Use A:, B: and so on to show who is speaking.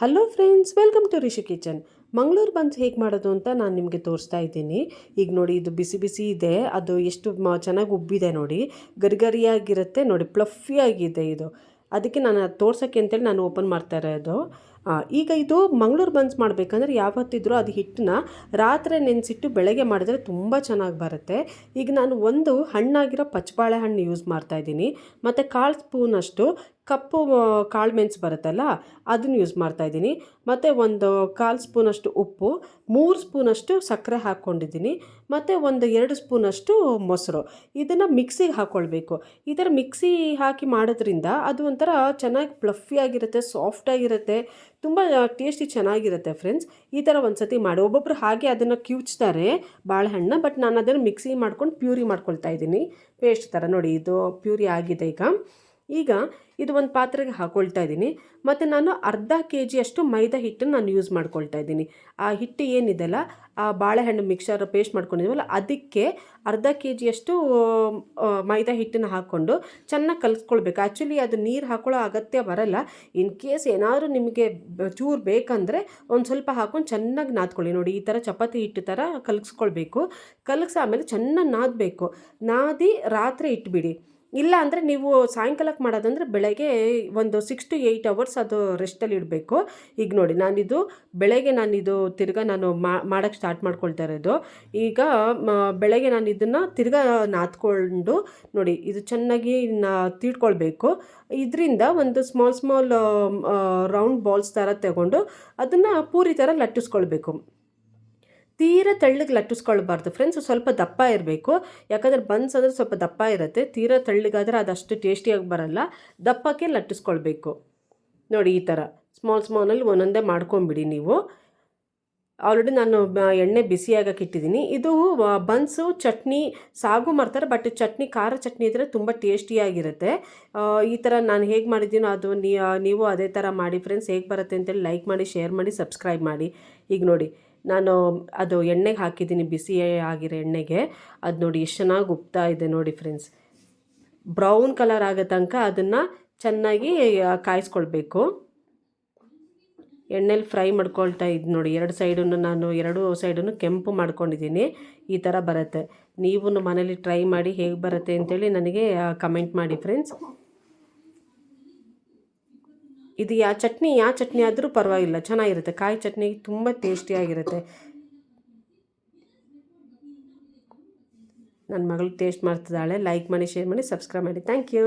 A: Hello friends welcome to Rishi kitchen Mangaluru buns ಹೇಗೆ ಮಾಡೋದು ಅಂತ ನಾನು ನಿಮಗೆ ತೋರಿಸ್ತಾ ಇದ್ದೀನಿ. ಈಗ ನೋಡಿ, ಇದು ಬಿಸಿ ಬಿಸಿ ಇದೆ. ಅದು ಎಷ್ಟು ಮ, ಚೆನ್ನಾಗಿ ಉಬ್ಬಿದೆ ನೋಡಿ. ಗರಿಗರಿಯಾಗಿರುತ್ತೆ ನೋಡಿ ಪ್ಲಫಿಯಾಗಿದೆ ಇದು. ಅದಕ್ಕೆ ನಾನು ಅದು ತೋರ್ಸೋಕ್ಕೆ ಅಂತೇಳಿ ನಾನು ಓಪನ್ ಮಾಡ್ತಾ ಇರೋದು. ಈಗ ಇದು ಮಂಗಳೂರು ಬನ್ಸ್ ಮಾಡಬೇಕಂದ್ರೆ ಯಾವತ್ತಿದ್ರೂ ಅದು ಹಿಟ್ಟನ್ನ ರಾತ್ರಿ ನೆನೆಸಿಟ್ಟು ಬೆಳಗ್ಗೆ ಮಾಡಿದ್ರೆ ತುಂಬ ಚೆನ್ನಾಗಿ ಬರುತ್ತೆ. ಈಗ ನಾನು ಒಂದು ಹಣ್ಣಾಗಿರೋ ಪಚ್ಚಬಾಳೆ ಹಣ್ಣು ಯೂಸ್ ಮಾಡ್ತಾ ಇದ್ದೀನಿ. ಮತ್ತು ಕಾಳು ಸ್ಪೂನಷ್ಟು ಕಪ್ಪು ಕಾಳು ಮೆಣಸು ಬರುತ್ತಲ್ಲ, ಅದನ್ನು ಯೂಸ್ ಮಾಡ್ತಾಯಿದ್ದೀನಿ ಮತ್ತು ಒಂದು ಕಾಲು ಸ್ಪೂನಷ್ಟು ಉಪ್ಪು, ಮೂರು ಸ್ಪೂನಷ್ಟು ಸಕ್ಕರೆ ಹಾಕ್ಕೊಂಡಿದ್ದೀನಿ. ಮತ್ತು ಒಂದು ಎರಡು ಸ್ಪೂನಷ್ಟು ಮೊಸರು. ಇದನ್ನು ಮಿಕ್ಸಿಗೆ ಹಾಕ್ಕೊಳ್ಬೇಕು ಈ ಥರ ಮಿಕ್ಸಿ ಹಾಕಿ ಮಾಡೋದ್ರಿಂದ ಅದು ಒಂಥರ ಚೆನ್ನಾಗಿ ಪ್ಲಫಿಯಾಗಿರುತ್ತೆ ಸಾಫ್ಟಾಗಿರುತ್ತೆ ತುಂಬ ಟೇಸ್ಟಿ ಚೆನ್ನಾಗಿರುತ್ತೆ ಫ್ರೆಂಡ್ಸ್ ಈ ಥರ ಒಂದು ಸತಿ ಮಾಡಿ. ಒಬ್ಬೊಬ್ಬರು ಹಾಗೆ ಅದನ್ನು ಕಿವುಚ್ತಾರೆ ಬಾಳೆಹಣ್ಣು ಬಟ್ ನಾನು ಅದನ್ನು ಮಿಕ್ಸಿ ಮಾಡ್ಕೊಂಡು ಪ್ಯೂರಿ ಮಾಡ್ಕೊಳ್ತಾ ಇದ್ದೀನಿ. ಪೇಸ್ಟ್ ಥರ ನೋಡಿ, ಇದು ಪ್ಯೂರಿ ಆಗಿದೆ ಈಗ. ಈಗ ಇದು ಒಂದು ಪಾತ್ರೆಗೆ ಹಾಕ್ಕೊಳ್ತಾ ಇದ್ದೀನಿ. ಮತ್ತು ನಾನು ಅರ್ಧ ಕೆ ಜಿಯಷ್ಟು ಮೈದಾ ಹಿಟ್ಟನ್ನು ನಾನು ಯೂಸ್ ಮಾಡ್ಕೊಳ್ತಾ ಇದ್ದೀನಿ. ಆ ಹಿಟ್ಟು ಏನಿದೆಲ್ಲ? ಆ ಬಾಳೆಹಣ್ಣು ಮಿಕ್ಸರ್ ಪೇಸ್ಟ್ ಮಾಡ್ಕೊಂಡಿದ್ದೀವಲ್ಲ ಅದಕ್ಕೆ ಅರ್ಧ ಕೆ ಜಿಯಷ್ಟು ಮೈದಾ ಹಿಟ್ಟನ್ನು ಹಾಕ್ಕೊಂಡು ಚೆನ್ನಾಗಿ ಕಲಿಸ್ಕೊಳ್ಬೇಕು. ಆ್ಯಕ್ಚುಲಿ ಅದು ನೀರು ಹಾಕೊಳ್ಳೋ ಅಗತ್ಯ ಬರಲ್ಲ. ಇನ್ ಕೇಸ್ ಏನಾದರೂ ನಿಮಗೆ ಚೂರು ಬೇಕಂದರೆ ಒಂದು ಸ್ವಲ್ಪ ಹಾಕ್ಕೊಂಡು ಚೆನ್ನಾಗಿ ನಾದ್ಕೊಳ್ಳಿ. ನೋಡಿ, ಈ ಥರ ಚಪಾತಿ ಹಿಟ್ಟು ಥರ ಕಲಗಿಸ್ಕೊಳ್ಬೇಕು ಕಲಗಿಸಿ ಆಮೇಲೆ ಚೆನ್ನಾಗಿ ನಾದಬೇಕು. ನಾದಿ ರಾತ್ರಿ ಇಟ್ಬಿಡಿ. ಇಲ್ಲ ಅಂದರೆ ನೀವು ಸಾಯಂಕಾಲಕ್ಕೆ ಮಾಡೋದಂದರೆ ಬೆಳಗ್ಗೆ ಒಂದು ಸಿಕ್ಸ್ ಟು ಏಯ್ಟ್ ಅವರ್ಸ್ ಅದು ರೆಸ್ಟಲ್ಲಿ ಇಡಬೇಕು. ಈಗ ನೋಡಿ, ನಾನಿದು ಬೆಳಗ್ಗೆ ನಾನಿದು ತಿರ್ಗಾ ನಾನು ಮಾಡೋಕ್ಕೆ ಸ್ಟಾರ್ಟ್ ಮಾಡ್ಕೊಳ್ತಾ ಇರೋದು. ಈಗ ಬೆಳಗ್ಗೆ ನಾನು ಇದನ್ನು ತಿರ್ಗಾ ನಾದ್ಕೊಂಡು ನೋಡಿ, ಇದು ಚೆನ್ನಾಗಿ ತೀಡ್ಕೊಳ್ಬೇಕು. ಇದರಿಂದ ಒಂದು ಸ್ಮಾಲ್ ಸ್ಮಾಲ್ ರೌಂಡ್ ಬಾಲ್ಸ್ ಥರ ತಗೊಂಡು ಅದನ್ನು ಪೂರಿ ಥರ ಲಟ್ಟಿಸ್ಕೊಳ್ಬೇಕು. ತೀರ ತೆಳ್ಳಗೆ ಲಟ್ಟಿಸ್ಕೊಳ್ಬಾರ್ದು ಫ್ರೆಂಡ್ಸ್ ಸ್ವಲ್ಪ ದಪ್ಪ ಇರಬೇಕು. ಯಾಕಂದರೆ ಬನ್ಸ್ ಅಂದರೆ ಸ್ವಲ್ಪ ದಪ್ಪ ಇರುತ್ತೆ. ತೀರ ತೆಳ್ಳಗಾದರೆ ಅದಷ್ಟು ಟೇಸ್ಟಿಯಾಗಿ ಬರಲ್ಲ. ದಪ್ಪಕ್ಕೆ ಲಟ್ಟಿಸ್ಕೊಳ್ಬೇಕು. ನೋಡಿ ಈ ಥರ ಸ್ಮಾಲ್ ಸ್ಮಾಲಲ್ಲಿ ಒಂದೊಂದೇ ಮಾಡ್ಕೊಂಬಿಡಿ ನೀವು. ಆಲ್ರೆಡಿ ನಾನು ಎಣ್ಣೆ ಬಿಸಿಯಾಗಕ್ಕೆ ಇಟ್ಟಿದ್ದೀನಿ. ಇದು ಬನ್ಸು ಚಟ್ನಿ, ಸಾಗು ಮಾಡ್ತಾರೆ. ಬಟ್ ಚಟ್ನಿ, ಖಾರ ಚಟ್ನಿ ಇದ್ದರೆ ತುಂಬ ಟೇಸ್ಟಿಯಾಗಿರುತ್ತೆ ಈ ಥರ ನಾನು ಹೇಗೆ ಮಾಡಿದ್ದೀನೋ ಅದು ನೀವು ಅದೇ ಥರ ಮಾಡಿ ಫ್ರೆಂಡ್ಸ್ ಹೇಗೆ ಬರುತ್ತೆ ಅಂತೇಳಿ ಲೈಕ್ ಮಾಡಿ ಶೇರ್ ಮಾಡಿ ಸಬ್ಸ್ಕ್ರೈಬ್ ಮಾಡಿ. ಈಗ ನೋಡಿ. ನಾನು ಅದು ಎಣ್ಣೆಗೆ ಹಾಕಿದ್ದೀನಿ, ಬಿಸಿ ಆಗಿರೋ ಎಣ್ಣೆಗೆ. ಅದು ನೋಡಿ ಎಷ್ಟು ಚೆನ್ನಾಗಿ ಉಪ್ತಾ ಇದೆ ನೋಡಿ ಫ್ರೆಂಡ್ಸ್. ಬ್ರೌನ್ ಕಲರ್ ಆಗೋ ತನಕ ಅದನ್ನು ಚೆನ್ನಾಗಿ ಕಾಯಿಸ್ಕೊಳ್ಬೇಕು. ಎಣ್ಣೆಲಿ ಫ್ರೈ ಮಾಡ್ಕೊಳ್ತಾ ಇದ್ದು ನೋಡಿ, ಎರಡು ಸೈಡನ್ನು ನಾನು, ಎರಡು ಸೈಡನ್ನು ಕೆಂಪು ಮಾಡ್ಕೊಂಡಿದ್ದೀನಿ. ಈ ಥರ ಬರುತ್ತೆ. ನೀವು ಮನೇಲಿ ಟ್ರೈ ಮಾಡಿ ಹೇಗೆ ಬರುತ್ತೆ ಅಂತೇಳಿ ನನಗೆ ಕಮೆಂಟ್ ಮಾಡಿ ಫ್ರೆಂಡ್ಸ್. ಇದು ಯಾ ಚಟ್ನಿ ಯಾವ ಚಟ್ನಿ ಆದರೂ ಪರವಾಗಿಲ್ಲ. ಚೆನ್ನಾಗಿರುತ್ತೆ. ಕಾಯಿ ಚಟ್ನಿ ತುಂಬ ಟೇಸ್ಟಿಯಾಗಿರುತ್ತೆ. ನನ್ನ ಮಗಳು ಟೇಸ್ಟ್ ಮಾಡ್ತಿದ್ದಾಳೆ. ಲೈಕ್ ಮಾಡಿ, ಶೇರ್ ಮಾಡಿ, ಸಬ್ಸ್ಕ್ರೈಬ್ ಮಾಡಿ. Thank you.